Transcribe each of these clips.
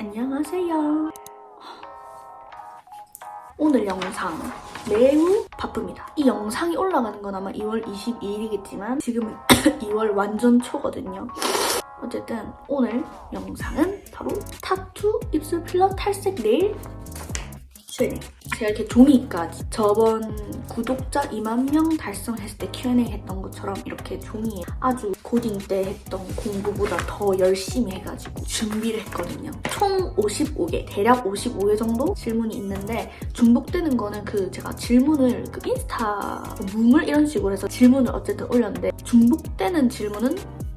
안녕하세요. 오늘 영상 매우 바쁩니다. 이 영상이 올라가는 건 아마 2월 22일이겠지만 지금은 2월 완전 초거든요. 어쨌든 오늘 영상은 바로 타투 입술 필러 탈색 네일 쉐딩 제가 이렇게 종이까지 저번 구독자 2만 명 달성했을 때 Q&A 했던 것처럼 이렇게 종이에 아주 고딩 때 했던 공부보다 더 열심히 해가지고 준비를 했거든요. 총 55개, 대략 55개 정도 질문이 있는데 중복되는 거는 그 제가 질문을 그 인스타 뭉을 이런 식으로 해서 질문을 어쨌든 올렸는데 중복되는 질문은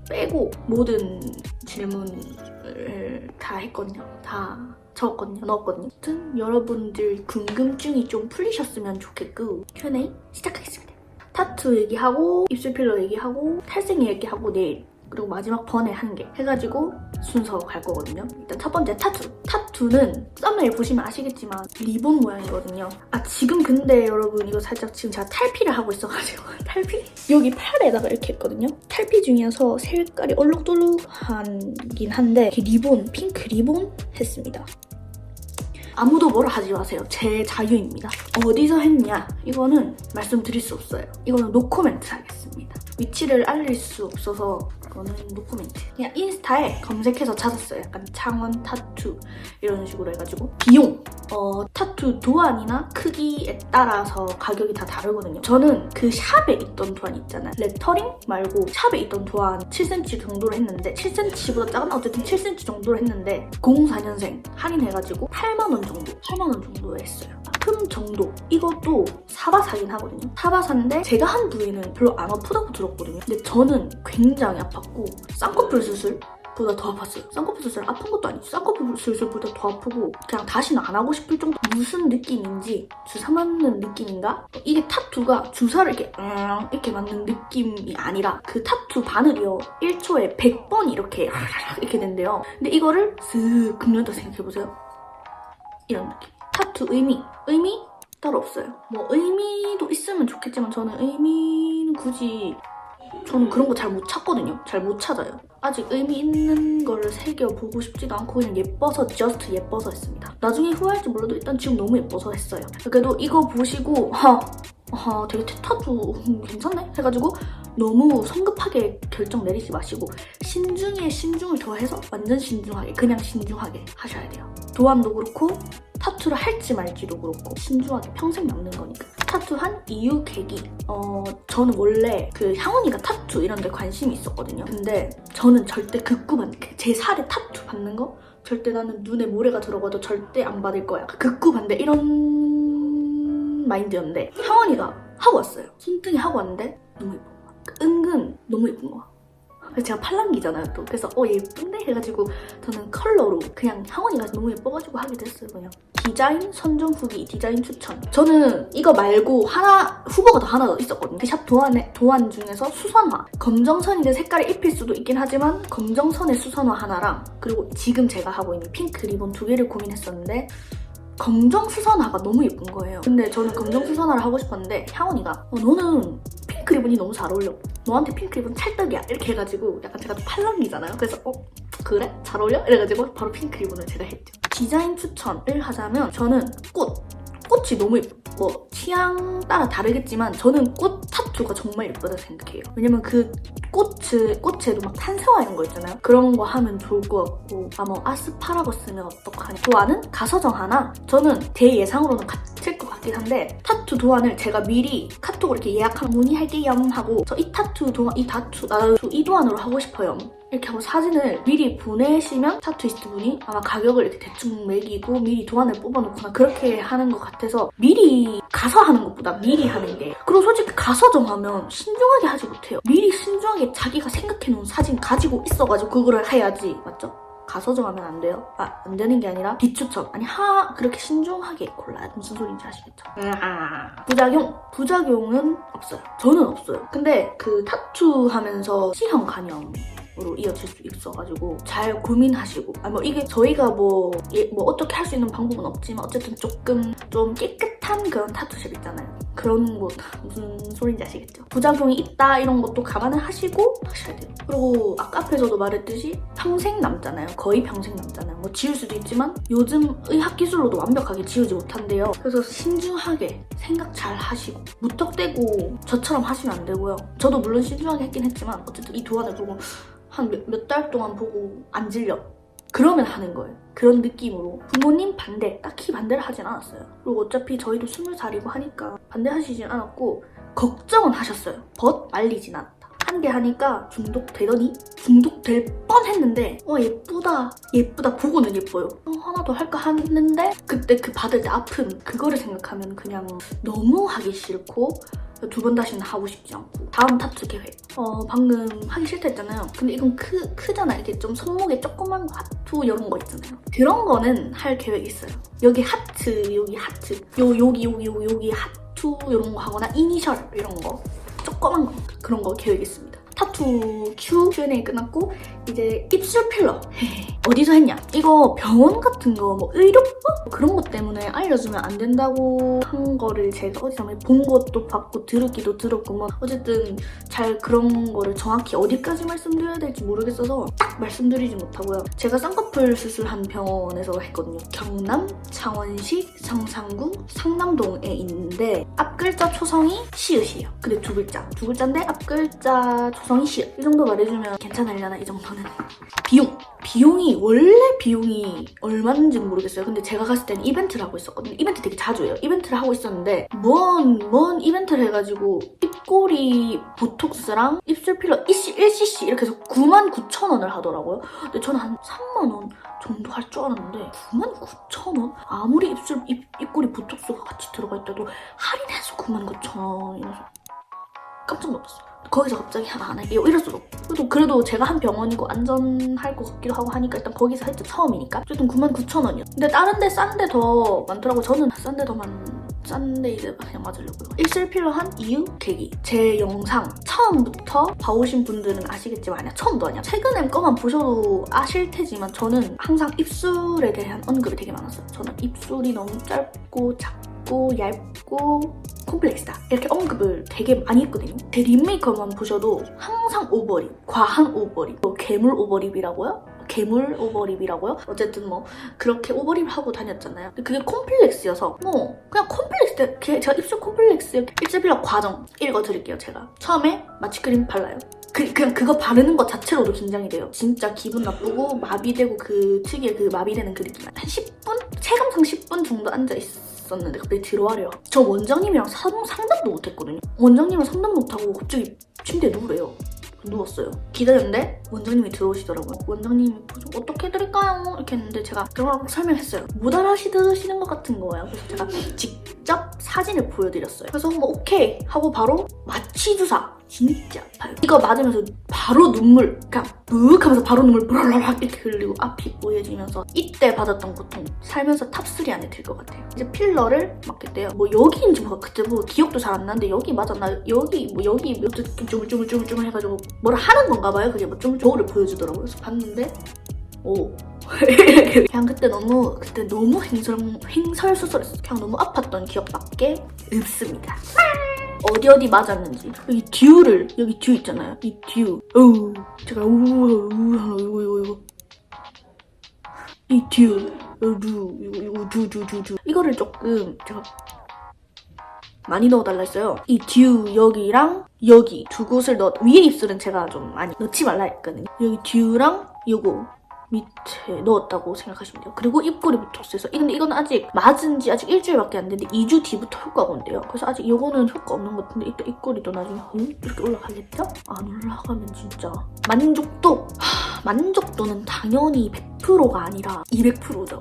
빼고 모든 질문을 다 했거든요. 다 적었거든요. 넣었거든요. 아무튼 여러분들 궁금증이 좀 풀리셨으면 좋겠고 Q&A 시작하겠습니다. 타투 얘기하고 입술 필러 얘기하고 탈색 얘기하고 내일 그리고 마지막 번에 한 개 해가지고 순서 갈 거거든요. 일단 첫 번째 타투. 타투는 썸네일 보시면 아시겠지만 리본 모양이거든요. 아 지금 근데 여러분 이거 살짝 지금 제가 탈피를 하고 있어가지고 탈피? 여기 팔에다가 이렇게 했거든요. 탈피 중이어서 색깔이 얼룩덜룩하긴 한데 리본, 핑크 리본 했습니다. 아무도 뭐라 하지 마세요. 제 자유입니다. 어디서 했냐? 이거는 말씀드릴 수 없어요. 이거는 노코멘트 하겠습니다. 위치를 알릴 수 없어서 이거는 노코멘트. 그냥 인스타에 검색해서 찾았어요. 약간 창원 타투 이런 식으로 해가지고 비용 어, 타투 도안이나 크기에 따라서 가격이 다 다르거든요. 저는 그 샵에 있던 도안 있잖아요. 레터링 말고 샵에 있던 도안 7cm 정도로 했는데 7cm보다 작은 어쨌든 7cm 정도로 했는데 04년생 할인해가지고 8만원 정도 8만원 정도 했어요. 품 정도 이것도 사바사긴 하거든요. 사바사인데 제가 한 부위는 별로 안 아프다고 들었거든요. 근데 저는 굉장히 아 팠고 쌍꺼풀 수술 보다 더 아팠어요. 쌍꺼풀 수술 아픈 것도 아니고 쌍꺼풀 수술보다 더 아프고 그냥 다시는 안 하고 싶을 정도 무슨 느낌인지 주사 맞는 느낌인가? 이게 타투가 주사를 이렇게 음, 이렇게 맞는 느낌이 아니라 그 타투 바늘이요 1초에 100번 이렇게 이렇게 된대요. 근데 이거를 슥 긁는다 생각해보세요. 이런 느낌. 타투 의미 의미 따로 없어요. 뭐 의미도 있으면 좋겠지만 저는 의미는 굳이 저는 그런 거 잘 못 찾거든요. 잘 못 찾아요. 아직 의미 있는 거를 새겨보고 싶지도 않고 그냥 예뻐서 just 예뻐서 했습니다. 나중에 후회할지 몰라도 일단 지금 너무 예뻐서 했어요. 그래도 이거 보시고 하, 아 되게 타투 괜찮네? 해가지고 너무 성급하게 결정 내리지 마시고 신중에 신중을 더해서 완전 신중하게 그냥 신중하게 하셔야 돼요. 도안도 그렇고 타투를 할지 말지도 그렇고 신중하게 평생 남는 거니까. 타투한 이유 계기. 어 저는 원래 그 향원이가 타투 이런 데 관심이 있었거든요. 근데 저는 절대 극구 받는 제 살에 타투 받는 거? 절대 나는 눈에 모래가 들어가도 절대 안 받을 거야. 극구 반대 이런 마인드였는데 향원이가 하고 왔어요. 손등에 하고 왔는데 너무 거야 은근 너무 예쁜 거야 제가 팔랑기잖아요 또. 그래서 어 예쁜데? 해가지고 저는 컬러로 그냥 향원이가 너무 예뻐가지고 하게 됐어요 그냥. 디자인 선정 후기 디자인 추천. 저는 이거 말고 하나 후보가 더 하나 더 있었거든요. 그샵 도안에, 도안 중에서 수선화. 검정선인데 색깔을 입힐 수도 있긴 하지만 검정선의 수선화 하나랑 그리고 지금 제가 하고 있는 핑크 리본 두 개를 고민했었는데 검정 수선화가 너무 예쁜 거예요. 근데 저는 검정 수선화를 하고 싶었는데 향원이가 어, 너는 핑크 리본이 너무 잘 어울려. 너한테 핑크 리본 찰떡이야. 이렇게 해가지고 약간 제가 또 팔랑이잖아요. 그래서 어? 그래? 잘 어울려? 이래가지고 바로 핑크 리본을 제가 했죠. 디자인 추천을 하자면 저는 꽃 꽃이 너무 예뻐. 뭐 취향 따라 다르겠지만 저는 꽃 타투가 정말 예쁘다 생각해요. 왜냐면 그 꽃을 꽃에도 막 탄생화 이런 거 있잖아요. 그런 거 하면 좋을 것 같고 아뭐 아스파라거스는 어떡하냐. 도안은 가서정 하나? 저는 제 예상으로는 같을 것 같긴 한데 타투 도안을 제가 미리 카톡으로 이렇게 예약하면 문의할게요 하고 저 이 타투 도안 이 타투 나이 도안으로 하고 싶어요 이렇게 하고 사진을 미리 보내시면 타투이스트 분이 아마 가격을 이렇게 대충 매기고 미리 도안을 뽑아놓거나 그렇게 하는 것 같아서 미리 가서 하는 것보다 미리 하는 게 그리고 솔직히 가서 정하면 신중하게 하지 못해요 미리 신중하게 자기가 생각해놓은 사진 가지고 있어가지고 그거를 해야지 맞죠? 가서 정하면 안 돼요. 아, 안 되는 게 아니라 비추천. 아니, 하, 그렇게 신중하게 골라야 돼. 무슨 소리인지 아시겠죠? 부작용. 부작용은 없어요. 저는 없어요. 근데 그 타투 하면서 C형 간염. 으로 이어질 수 있어가지고 잘 고민하시고. 아 뭐 이게 저희가 뭐, 예, 뭐 어떻게 할 수 있는 방법은 없지만 어쨌든 조금 좀 깨끗한 그런 타투샵 있잖아요 그런 뭐 무슨 소리인지 아시겠죠 부작용이 있다 이런 것도 감안을 하시고 하셔야 돼요 그리고 아까 앞에서도 말했듯이 평생 남잖아요 거의 평생 남잖아요 뭐뭐 지울 수도 있지만 요즘 의학 기술로도 완벽하게 지우지 못한대요. 그래서 신중하게 생각 잘 하시고 무턱대고 저처럼 하시면 안 되고요. 저도 물론 신중하게 했긴 했지만 어쨌든 이 도안을 보고 한 몇달 동안 보고 안 질려. 그러면 하는 거예요. 그런 느낌으로. 부모님 반대, 딱히 반대를 하진 않았어요. 그리고 어차피 저희도 스물 살이고 하니까 반대하시진 않았고, 걱정은 하셨어요. 벗 말리진 않았다. 한 개 하니까 중독되더니 중독될 뻔했는데 어 예쁘다 예쁘다 보고는 예뻐요 어, 하나 더 할까 하는데 그때 그 받을 때 아픔 그거를 생각하면 그냥 너무 하기 싫고 두 번 다시는 하고 싶지 않고 다음 타투 계획 어 방금 하기 싫다 했잖아요. 근데 이건 크, 크잖아. 이렇게 좀 손목에 조그만 하트 이런 거 있잖아요. 그런 거는 할 계획이 있어요. 여기 하트 여기 하트. 요 여기 여기 여기 하트 이런 거 하거나 이니셜 이런 거. 조그만 거. 그런 거 계획 있습니다. 타투 Q Q&A 끝났고 이제 입술 필러 어디서 했냐? 이거 병원 같은 거 뭐 의료법 그런 것 때문에 알려주면 안 된다고 한 거를 제가 어디서 본 것도 봤고 들었기도 들었고 뭐 어쨌든 잘 그런 거를 정확히 어디까지 말씀드려야 될지 모르겠어서 딱 말씀드리지 못하고요. 제가 쌍꺼풀 수술한 병원에서 했거든요. 경남, 창원시, 성산구, 상남동에 있는데 앞 글자 초성이 시읒이에요. 근데 두 글자. 두 글자인데 앞 글자 초성 이 시읒. 이 정도 말해주면 괜찮으려나 이 정도는. 비용. 비용이 원래 비용이 얼마인지는 모르겠어요. 근데 제가 갔을 때는 이벤트를 하고 있었거든요. 이벤트 되게 자주 해요. 이벤트를 하고 있었는데 뭔, 뭔 이벤트를 해가지고 입꼬리 보톡스랑 입술 필러 1cc 이렇게 해서 99,000원을 하더라고요. 근데 저는 한 3만원 정도 할 줄 알았는데 99,000원? 아무리 입술, 입, 입꼬리 보톡스가 같이 들어가 있다도 할인해서 99,000원 이래서 깜짝 놀랐어요. 거기서 갑자기 안 할게요. 이럴 수도. 그래도 그래도 제가 한 병원이고 안전할 것 같기도 하고 하니까 일단 거기서 했죠. 처음이니까. 어쨌든 99,000원이요. 근데 다른 데 싼 데 더 많더라고. 저는 싼 데 더 많. 싼데 이제 그냥 맞으려고요. 입술 필러 한 이유 계기. 제 영상 처음부터 봐오신 분들은 아시겠지만 아니야 처음도 아니야. 최근에 거만 보셔도 아실 테지만 저는 항상 입술에 대한 언급이 되게 많았어요. 저는 입술이 너무 짧고 작고 얇고 콤플렉스다 이렇게 언급을 되게 많이 했거든요 제 립메이커만 보셔도 항상 오버립 과한 오버립 뭐 괴물 오버립이라고요? 괴물 오버립이라고요? 어쨌든 뭐 그렇게 오버립 하고 다녔잖아요 근데 그게 콤플렉스여서 뭐 그냥 콤플렉스 제가 입술 콤플렉스 입술 필러 과정 읽어드릴게요 제가 처음에 마취크림 발라요 그, 그냥 그거 바르는 것 자체로도 긴장이 돼요. 진짜 기분 나쁘고 마비되고 그 특유의 그 마비되는 그 느낌. 한 10분? 체감상 10분 정도 앉아 있었는데 갑자기 들어와래요. 저 원장님이랑 상, 상담도 못했거든요. 원장님은 상담 못하고 갑자기 침대에 누우래요. 누웠어요. 기다렸는데 원장님이 들어오시더라고요. 원장님이 좀 어떻게 해드릴까요? 이렇게 했는데 제가 그걸 설명했어요. 못 알아시드시는 것 같은 거예요. 그래서 제가 직접 사진을 보여드렸어요. 그래서 뭐 오케이 하고 바로 마취 주사 진짜 아파요. 이거 맞으면서 바로 눈물 그냥 묵 하면서 바로 눈물 브랄랄락 이렇게 흘리고 앞이 뽀얘지면서 이때 받았던 고통 살면서 탑3 안에 들 것 같아요. 이제 필러를 맞겠대요. 뭐 여기인지 뭐 그때 뭐 기억도 잘 안 나는데 여기 맞았나 여기 뭐 여기 뭐 쭈물쭈물쭈물쭈물 해가지고 뭐라 하는 건가 봐요. 그게 뭐 쭈물 저울을 보여주더라고요. 그래서 봤는데 오 그냥 그때 너무 그때 너무 횡설 횡설수설했어. 그냥 너무 아팠던 기억밖에 없습니다. 어디 어디 맞았는지 여기 듀를 여기 듀 있잖아요 이 듀. 어우 제가 우우 우우 이거 이거 이거 이 듀. 루 이거 이거 두두두두 이거를 조금 제가 많이 넣어달라 했어요. 이 듀 여기랑 여기 두 곳을 넣 위에 입술은 제가 좀 많이 넣지 말라 했거든요. 여기 듀랑 요거 밑에 넣었다고 생각하시면 돼요. 그리고 입꼬리 보톡스에서 근데 이건 아직 맞은 지 아직 일주일밖에 안 됐는데 2주 뒤부터 효과가 온대요. 그래서 아직 이거는 효과 없는 것 같은데 이따 입꼬리도 나중에 음? 이렇게 올라가겠죠? 안 올라가면 진짜 만족도 하, 만족도는 당연히 100%가 아니라 200%죠.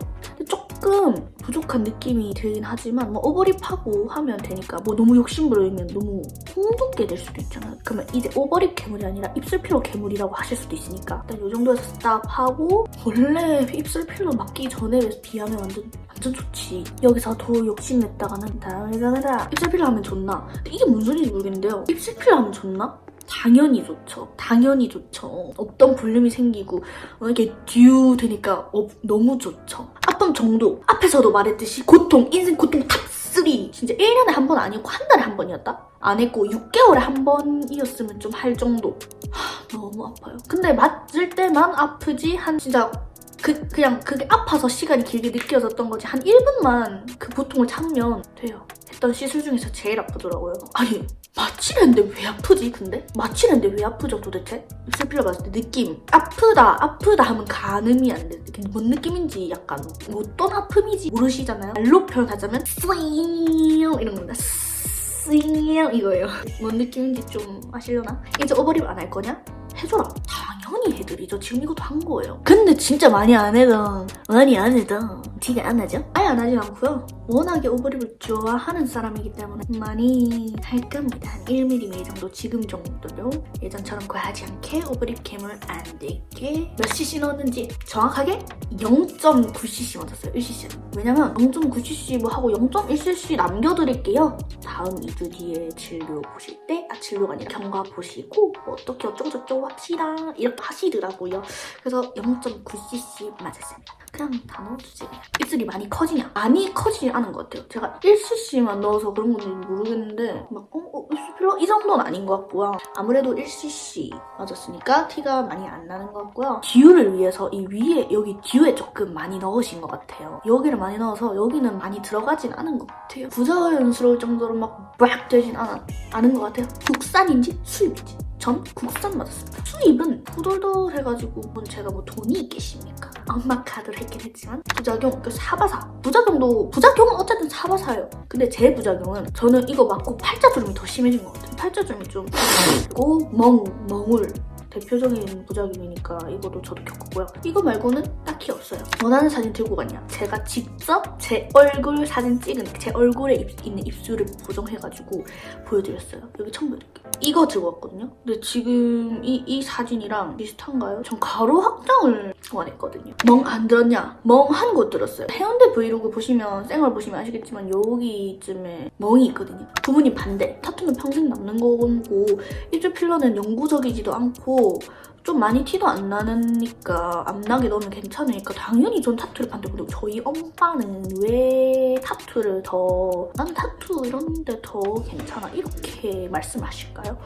조금 부족한 느낌이 들긴 하지만 뭐 오버립하고 하면 되니까 뭐 너무 욕심 부리면 너무 홍두게 될 수도 있잖아요. 그러면 이제 오버립 괴물이 아니라 입술 필러 괴물이라고 하실 수도 있으니까 일단 이 정도에서 스탑하고 원래 입술 필러 맞기 전에 비하면 완전 완전 좋지. 여기서 더 욕심냈다가는 다음에다가 입술 필러 하면 좋나? 이게 무슨 소리인지 모르겠는데요. 입술 필러 하면 좋나? 당연히 좋죠. 당연히 좋죠. 없던 볼륨이 생기고 어, 이렇게 듀 되니까 어, 너무 좋죠. 아픔 정도 앞에서도 말했듯이 고통 인생 고통 탑3 진짜 1년에 한 번 아니고 한 달에 한 번이었다? 안 했고 6개월에 한 번이었으면 좀 할 정도 하, 너무 아파요. 근데 맞을 때만 아프지 한 진짜 그, 그냥 그게 아파서 시간이 길게 느껴졌던 거지 한 1분만 그 고통을 참으면 돼요. 했던 시술 중에서 제일 아프더라고요. 아니 마취했는데 왜 아프지 근데? 마취했는데 왜 아프죠 도대체? 입술 필러 맞을 때 느낌 아프다 아프다 하면 가늠이 안 돼. 뭔 느낌인지 약간 뭐 어떤 아픔이지 모르시잖아요. 말로 표현하자면 스윙 이런 겁니다. 스윙 이거예요. 뭔 느낌인지 좀 아시려나? 이제 오버립 안 할 거냐? 해줘라. 당연히 해드리죠. 지금 이것도 한 거예요. 근데 진짜 많이 안 해도 많이 안 해도 티가 안 나죠? 아예 안 하진 않고요. 워낙에 오버립을 좋아하는 사람이기 때문에 많이 할 겁니다. 한 1mm 정도 지금 정도로 예전처럼 과하지 않게 오버립 캠을 안 되게 몇 cc 넣었는지 정확하게 0.9cc 맞았어요. 1cc. 왜냐면 0.9cc 뭐 하고 0.1cc 남겨드릴게요. 다음 2주 뒤에 진료 보실 때, 아 진료가 아니라 경과 보시고 뭐 어떻게 어쩌고저쩌고 합시다 이렇게 하시더라고요. 그래서 0.9cc 맞았습니다. 그냥 다 넣어주지. 입술이 많이 커지냐? 많이 커지지 않은 것 같아요. 제가 1cc만 넣어서 그런 건지 모르겠는데 막 어? 어 입술 필러? 이 정도는 아닌 것 같고요. 아무래도 1cc 맞았으니까 티가 많이 안 나는 것 같고요. 듀를 위해서 이 위에 여기 듀에 조금 많이 넣으신 것 같아요. 여기를 많이 넣어서 여기는 많이 들어가진 않은 것 같아요. 부자연스러울 정도로 막빡 되진 않아, 않은 것 같아요. 국산인지 수입인지 전 국산 맞았습니다. 수입은 후덜덜해가지고 뭔 제가 뭐 돈이 있겠습니까? 엄마 카드를 했긴 했지만 부작용 그 사바사 부작용도 부작용은 어쨌든 사바사예요. 근데 제 부작용은 저는 이거 맞고 팔자주름이 더 심해진 것 같아요. 팔자주름이 좀 있고 멍 멍울 대표적인 부작용이니까 이것도 저도 겪었고요. 이거 말고는 딱히 없어요. 원하는 사진 들고 갔냐? 제가 직접 제 얼굴 사진 찍은 제 얼굴에 입- 있는 입술을 보정해가지고 보여드렸어요. 여기 처음 보여드릴게요. 이거 들고 왔거든요. 근데 지금 이, 이 사진이랑 비슷한가요? 전 가로 확장을 원했거든요. 멍 안 들었냐? 멍한 곳 들었어요. 해운대 브이로그 보시면 생얼 보시면 아시겠지만 여기쯤에 멍이 있거든요. 부모님 반대. 타투는 평생 남는 거고 입술 필러는 영구적이지도 않고 좀 많이 티도 안 나니까 안 나게 넣으면 괜찮으니까 당연히 전 타투를 반대고 저희 엄마는 왜 타투를 더 난 타투 이런데 더 괜찮아? 이렇게 말씀하실까요?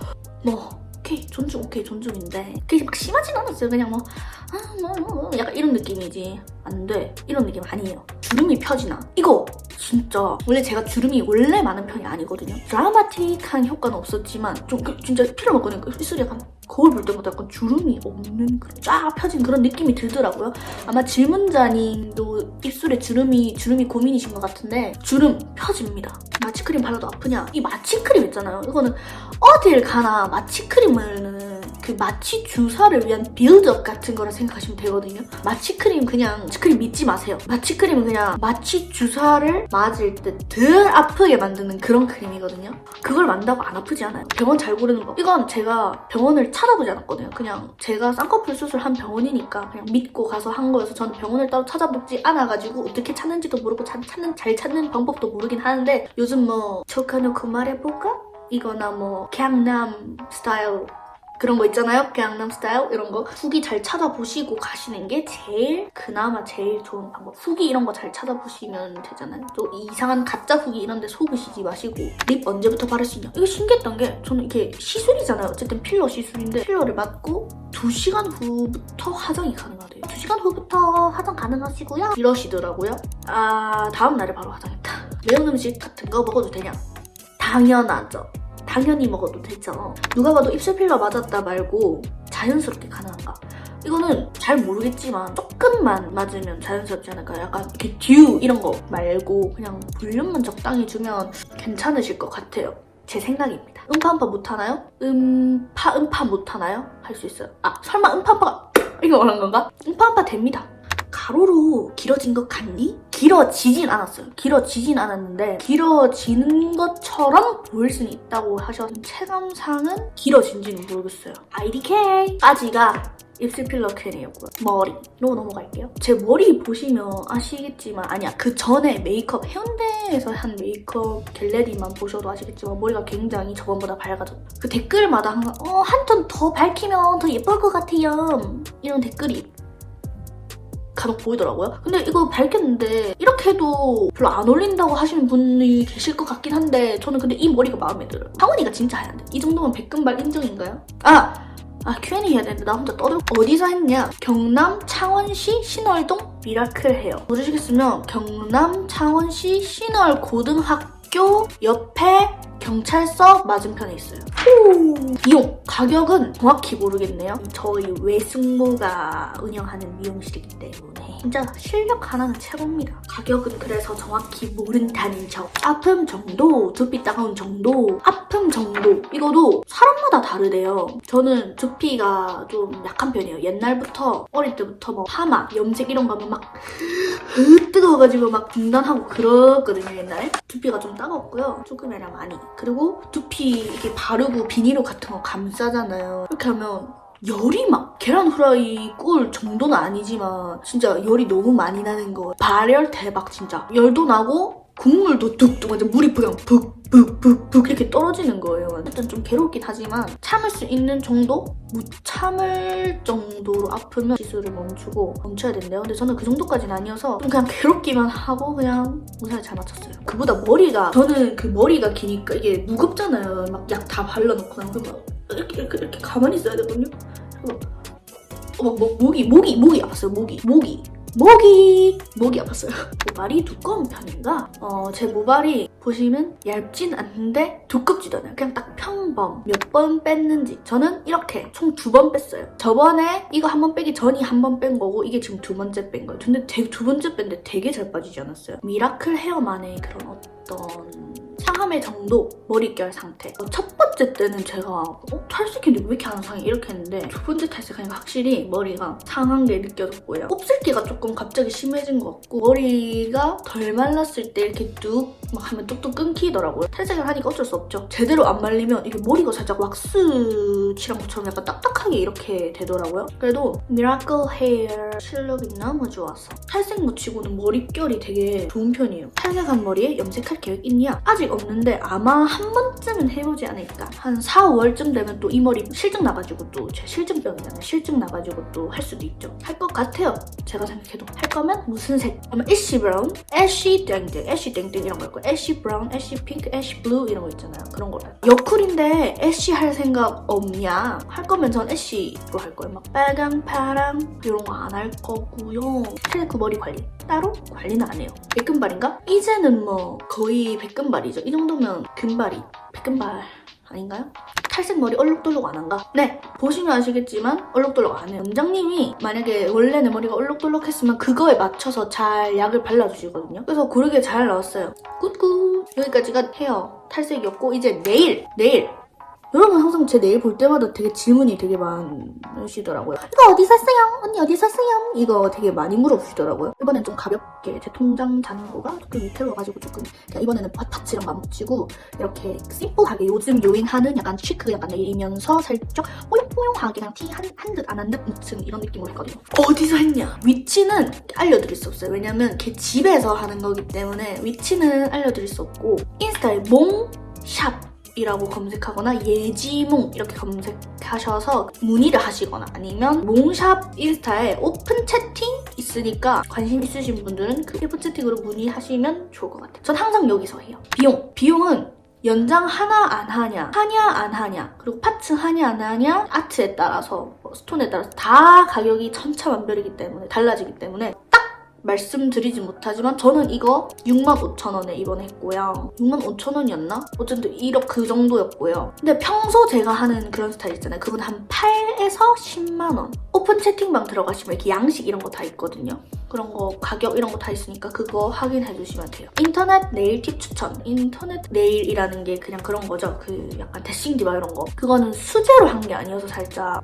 뭐 오케이 존중 오케이 존중인데 그게 막 심하진 않았어요. 그냥 뭐, 아, 뭐, 뭐, 뭐 약간 이런 느낌이지 안 돼. 이런 느낌 아니에요. 주름이 펴지나? 이거 진짜 원래 제가 주름이 원래 많은 편이 아니거든요. 드라마틱한 효과는 없었지만 좀 그, 진짜 필요 먹거든요. 그 입술이 약간 거울 볼 때마다 약간 주름이 없는 그런 쫙 펴진 그런 느낌이 들더라고요. 아마 질문자님도 입술에 주름이 주름이 고민이신 것 같은데 주름 펴집니다. 마취크림 발라도 아프냐? 이 마취크림 있잖아요. 이거는 어딜 가나 마취크림은 그 마취 주사를 위한 빌드업 같은 거라 생각하시면 되거든요. 마취크림 그냥 마취크림 믿지 마세요. 마취크림은 그냥 마취 주사를 맞을 때 덜 아프게 만드는 그런 크림이거든요. 그걸 만다고 안 아프지 않아요. 병원 잘 고르는 거. 이건 제가 병원을 찾아보지 않았거든요. 그냥 제가 쌍꺼풀 수술한 병원이니까 그냥 믿고 가서 한 거여서 저는 병원을 따로 찾아보지 않아가지고 어떻게 찾는지도 모르고 잘 찾는, 잘 찾는 방법도 모르긴 하는데 요즘 뭐 조카놓고 말해볼까? 이거나 뭐 강남 스타일 그런 거 있잖아요. 강남 스타일 이런 거 후기 잘 찾아보시고 가시는 게 제일 그나마 제일 좋은 방법. 후기 이런 거 잘 찾아보시면 되잖아요. 또 이상한 가짜 후기 이런 데 속으시지 마시고 립 언제부터 바를 수 있냐? 이거 신기했던 게 저는 이게 시술이잖아요. 어쨌든 필러 시술인데 필러를 맞고 2시간 후부터 화장이 가능하대요. 2시간 후부터 화장 가능하시고요. 이러시더라고요. 아 다음 날에 바로 화장했다. 매운 음식 같은 거 먹어도 되냐? 당연하죠. 당연히 먹어도 되죠. 누가 봐도 입술 필러 맞았다 말고 자연스럽게 가능한가? 이거는 잘 모르겠지만 조금만 맞으면 자연스럽지 않을까요? 약간 이렇게 듀 이런 거 말고 그냥 볼륨만 적당히 주면 괜찮으실 것 같아요. 제 생각입니다. 음파 음파 못하나요? 음파 음파 못하나요? 할 수 있어요. 아 설마 음파 음파가 이거 말한 건가? 음파 음파 됩니다. 가로로 길어진 것 같니? 길어지진 않았어요. 길어지진 않았는데 길어지는 것처럼 보일 수는 있다고 하셔서 체감상은 길어진지는 모르겠어요. IDK까지가 입술 필러 캔이었고요. 머리로 넘어갈게요. 제 머리 보시면 아시겠지만 아니야 그 전에 메이크업 해운대에서 한 메이크업 겟레디만 보셔도 아시겠지만 머리가 굉장히 저번보다 밝아졌다. 그 댓글마다 항상 어 한 톤 더 밝히면 더 예쁠 것 같아요. 이런 댓글이 간혹 보이더라고요. 근데 이거 밝혔는데 이렇게 해도 별로 안 어울린다고 하시는 분이 계실 것 같긴 한데 저는 근데 이 머리가 마음에 들어요. 상원이가 진짜 하얀데 이 정도면 백금발 인정인가요? 아! 아 Q&A 해야 되는데 나 혼자 떠들 어디서 했냐 경남 창원시 신월동 미라클 헤어 모르시겠으면 경남 창원시 신월 고등학교 옆에 경찰서 맞은편에 있어요 후. 비용 가격은 정확히 모르겠네요 저희 외숙모가 운영하는 미용실이기 때문에 진짜 실력 하나는 최고입니다. 가격은 그래서 정확히 모른다는 점 아픔 정도 두피 따가운 정도 아픔 정도. 이거도 사람마다 다르대요. 저는 두피가 좀 약한 편이에요. 옛날부터 어릴 때부터 뭐 파마 염색 이런 거 하면 막 으, 뜨거워가지고 막 중단하고 그랬거든요 옛날에. 두피가 좀 따갑고요. 조금이 아니라 많이. 그리고 두피 이렇게 바르고 비닐로 같은 거 감싸잖아요. 이렇게 하면 열이 막 계란 후라이 꿀 정도는 아니지만 진짜 열이 너무 많이 나는 거. 발열 대박 진짜. 열도 나고 국물도 뚝뚝 완전 물이 그냥 북북북북 이렇게 떨어지는 거예요. 일단 좀 괴롭긴 하지만 참을 수 있는 정도? 못 참을 정도로 아프면 시술을 멈추고 멈춰야 된대요. 근데 저는 그 정도까지는 아니어서 좀 그냥 괴롭기만 하고 그냥 무사히 잘 맞췄어요. 그보다 머리가 저는 그 머리가 기니까 이게 무겁잖아요. 막 약 다 발라놓고 나면 막 이렇게 이렇게 이렇게 가만히 있어야 되거든요. 막, 어, 막, 목- 목이 목이 목이 아팠어요 목이 목이 목이 목이 아팠어요. 모발이 두꺼운 편인가? 어, 제 모발이 보시면 얇진 않는데 두껍지도 않아요. 그냥 딱 평범. 몇 번 뺐는지. 저는 이렇게 총 두 번 뺐어요. 저번에 이거 한 번 빼기 전이 한 번 뺀 거고 이게 지금 두 번째 뺀 거예요. 근데 두 번째 뺐는데 되게 잘 빠지지 않았어요? 미라클 헤어만의 그런 어떤 상함의 정도, 머릿결 상태. 어, 첫 번째 때는 제가 어? 탈색했는데 왜 이렇게 안 상해? 이렇게 했는데 두 번째 탈색하니까 확실히 머리가 상한 게 느껴졌고요. 곱슬기가 조금 갑자기 심해진 것 같고 머리가 덜 말랐을 때 이렇게 뚝 막 하면 뚝뚝 끊기더라고요. 탈색을 하니까 어쩔 수 없죠. 제대로 안 말리면 이게 머리가 살짝 왁스 칠한 것처럼 약간 딱딱하게 이렇게 되더라고요. 그래도 미라클 헤어 실력이 너무 좋아서 탈색 묻히고는 머릿결이 되게 좋은 편이에요. 탈색한 머리에 염색할 계획 있냐? 아직 없는데 아마 한 번쯤은 해보지 않을까. 한 4, 5월쯤 되면 또 이 머리 실증 나가지고 또 제 실증병이잖아요. 실증 나가지고 또 할 수도 있죠. 할 것 같아요. 제가 생각해도. 할 거면 무슨 색? 그러면 애쉬 브라운, 애쉬 땡땡, 애쉬 땡땡 이런 거 있고 애쉬 브라운, 애쉬 핑크, 애쉬 블루 이런 거 있잖아요. 그런 거를. 여쿨인데 애쉬 할 생각 없냐? 할 거면 전 애쉬로 할 거예요. 막 빨강, 파랑 이런 거 안 할 거고요. 트레크 머리 관리 따로 관리는 안 해요. 백금발인가? 이제는 뭐 거의 백금발이죠. 이 정도면 금발이 백금발 아닌가요? 탈색 머리 얼룩덜룩 안 한가? 네 보시면 아시겠지만 얼룩덜룩 안 해요 원장님이 만약에 원래 내 머리가 얼룩덜룩 했으면 그거에 맞춰서 잘 약을 발라주시거든요 그래서 고르게 잘 나왔어요 굿굿 여기까지가 헤어 탈색이었고 이제 네일 네일 여러분 항상 제 네일 볼 때마다 되게 질문이 되게 많으시더라고요. 이거 어디 샀어요? 언니 어디 샀어요? 이거 되게 많이 물어보시더라고요. 이번엔 좀 가볍게 제 통장 잔고가 조금 위태로워가지고 조금 그냥 이번에는 안 묻히고 이렇게 심플하게 요즘 유행하는 약간 시크 약간 네일이면서 살짝 뽀용뽀용하게 그냥 티한한듯 안 한 듯 묻힌 이런 느낌으로 했거든요. 어디서 했냐? 위치는 알려드릴 수 없어요. 왜냐면 걔 집에서 하는 거기 때문에 위치는 알려드릴 수 없고 인스타에 몽샵 이라고 검색하거나 예지몽 이렇게 검색하셔서 문의를 하시거나 아니면 몽샵 인스타에 오픈 채팅 있으니까 관심 있으신 분들은 그 오픈 채팅으로 문의하시면 좋을 것 같아요. 전 항상 여기서 해요. 비용. 비용은 연장 하나 안 하냐, 하냐 안 하냐, 그리고 파츠 하냐 안 하냐, 아트에 따라서 뭐 스톤에 따라서 다 가격이 천차만별이기 때문에 달라지기 때문에 딱 말씀드리지 못하지만 저는 이거 65,000원에 이번에 했고요. 65,000원이었나? 어쨌든 1억 그 정도였고요. 근데 평소 제가 하는 그런 스타일 있잖아요. 그건 한 8에서 10만원. 오픈 채팅방 들어가시면 이렇게 양식 이런 거 다 있거든요. 그런 거 가격 이런 거 다 있으니까 그거 확인해 주시면 돼요. 인터넷 네일 팁 추천. 인터넷 네일이라는 게 그냥 그런 거죠. 그 약간 데싱 디바 이런 거. 그거는 수제로 한 게 아니어서 살짝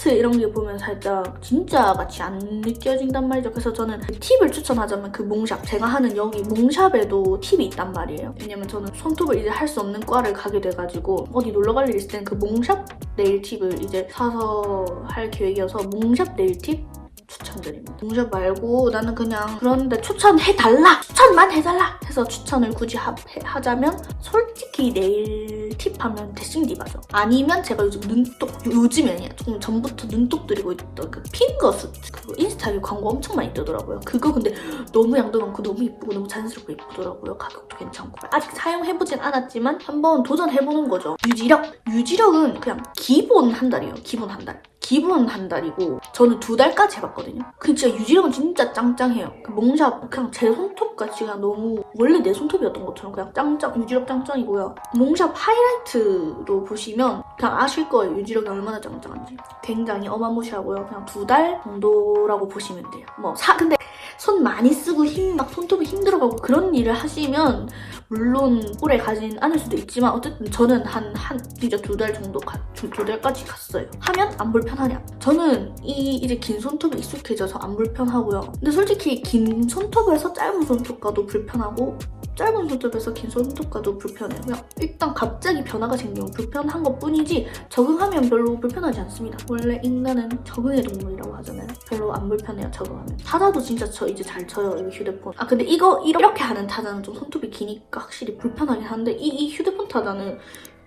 아트 이런 게 보면 살짝 진짜 같이 안 느껴진단 말이죠. 그래서 저는 그 팁을 추천하자면 그 몽샵. 제가 하는 여기 몽샵에도 팁이 있단 말이에요. 왜냐면 저는 손톱을 이제 할 수 없는 과를 가게 돼가지고 어디 놀러 갈 일 있을 때는 그 몽샵 네일 팁을 이제 사서 할 계획이어서 몽샵 네일 팁 추천드립니다. 동샵 말고 나는 그냥 그런데 추천해달라! 추천만 해달라! 해서 추천을 굳이 하, 해- 하자면 솔직히 네일 팁 하면 데싱디바죠. 아니면 제가 요즘 눈독, 요- 요즘이 아니야. 조금 전부터 눈독 들이고 있던 그 핑거스트. 그거 인스타에 광고 엄청 많이 뜨더라고요. 그거 근데 너무 양도 많고 너무 이쁘고 너무 자연스럽고 이쁘더라고요. 가격도 괜찮고. 아직 사용해보진 않았지만 한번 도전해보는 거죠. 유지력. 유지력은 그냥 기본 한 달이에요. 기본 한 달. 기본 한 달이고 저는 두 달까지 해봤거든요. 그 진짜 유지력은 진짜 짱짱해요. 그 몽샵 그냥 제 손톱같이 그냥 너무 원래 내 손톱이었던 것처럼 그냥 짱짱 유지력 짱짱이고요. 몽샵 하이라이트로 보시면 그냥 아실 거예요. 유지력이 얼마나 짱짱한지. 굉장히 어마무시하고요. 그냥 두 달 정도라고 보시면 돼요. 뭐 사 근데 손 많이 쓰고 힘 막 손톱이 힘들어가고 그런 일을 하시면 물론 오래 가진 않을 수도 있지만 어쨌든 저는 한 한 진짜 두 달 정도 가, 두, 두 달까지 갔어요. 하면 안 불편하냐? 저는 이 이제 긴 손톱에 익숙해져서 안 불편하고요. 근데 솔직히 긴 손톱에서 짧은 손톱 가도 불편하고 짧은 손톱에서 긴 손톱 가도 불편해요. 일단 갑자기 변화가 생기면 불편한 것 뿐이지 적응하면 별로 불편하지 않습니다. 원래 인간은 적응의 동물이라고 하잖아요. 별로 안 불편해요, 적응하면. 타자도 진짜 저 이제 잘 쳐요, 이 휴대폰. 아, 근데 이거 이렇게 하는 타자는 좀 손톱이 기니까 확실히 불편하긴 한데 이, 이 휴대폰 타자는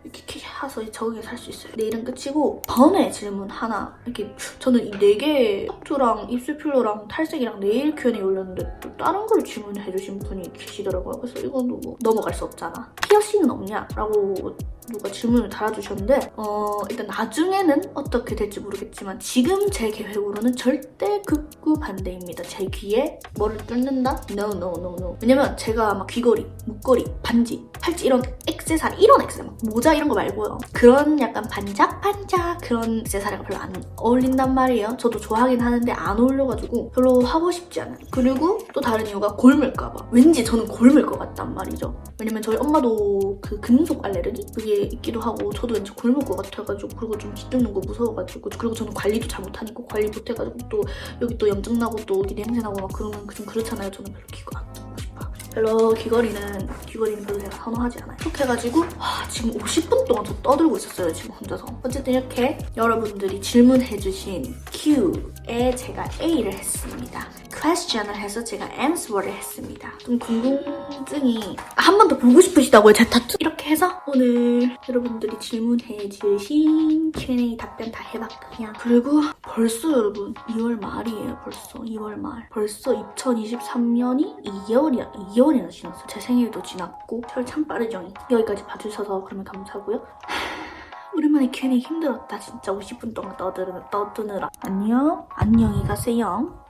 이렇게 해서 적응해 살수 있어요. 내일은 끝이고 번외 질문 하나 이렇게 저는 이 네 개 턱주랑 입술 필러랑 탈색이랑 네일 Q&A 올렸는데 또 다른 걸 질문해 주신 분이 계시더라고요. 그래서 이건 뭐 넘어갈 수 없잖아. 피어싱은 없냐? 라고 누가 질문을 달아주셨는데 어 일단 나중에는 어떻게 될지 모르겠지만 지금 제 계획으로는 절대 극구 반대입니다. 제 귀에 뭐를 뚫는다? No no no no. 왜냐면 제가 막 귀걸이, 목걸이, 반지, 팔찌 이런 액세사리 이런 액세사리 막 모자 이런 거 말고요. 그런 약간 반짝반짝 그런 액세사리가 별로 안 어울린단 말이에요. 저도 좋아하긴 하는데 안 어울려가지고 별로 하고 싶지 않아요. 그리고 또 다른 이유가 골물까봐. 왠지 저는 골물 것 같단 말이죠. 왜냐면 저희 엄마도 그 금속 알레르기 그게 있기도 하고 저도 왠지 골물 것 같아가지고 그리고 좀 뒤뚫는 거 무서워가지고 그리고 저는 관리도 잘 못하니까 관리 못해가지고 또 여기 또 염증 나고 또 어디 냄새 나고 막 그러면 좀 그렇잖아요. 저는 별로 귀가 안 듣고 싶어. 별로 귀걸이는 귀걸이는 별로 제가 선호하지 않아요. 그렇게 해가지고 와, 지금 50분 동안 저 떠들고 있었어요. 지금 혼자서. 어쨌든 이렇게 여러분들이 질문해주신 Q에 제가 A를 했습니다. Question을 해서 제가 answer를 했습니다. 좀 궁금증이 한 번 더 보고 싶으시다고요, 제 타투. 이렇게 해서 오늘 여러분들이 질문해 주신 Q&A 답변 다 해봤고요. 그리고 벌써 여러분 2월 말이에요, 벌써 2월 말. 벌써 2023년이 2개월이야, 2개월이나 지났어. 제 생일도 지났고 세월 참 빠르죠. 여기까지 봐주셔서 그러면 감사하고요. 오랜만에 Q&A 힘들었다 진짜 50분 동안 떠드느, 떠드느라 안녕 안녕히 가세요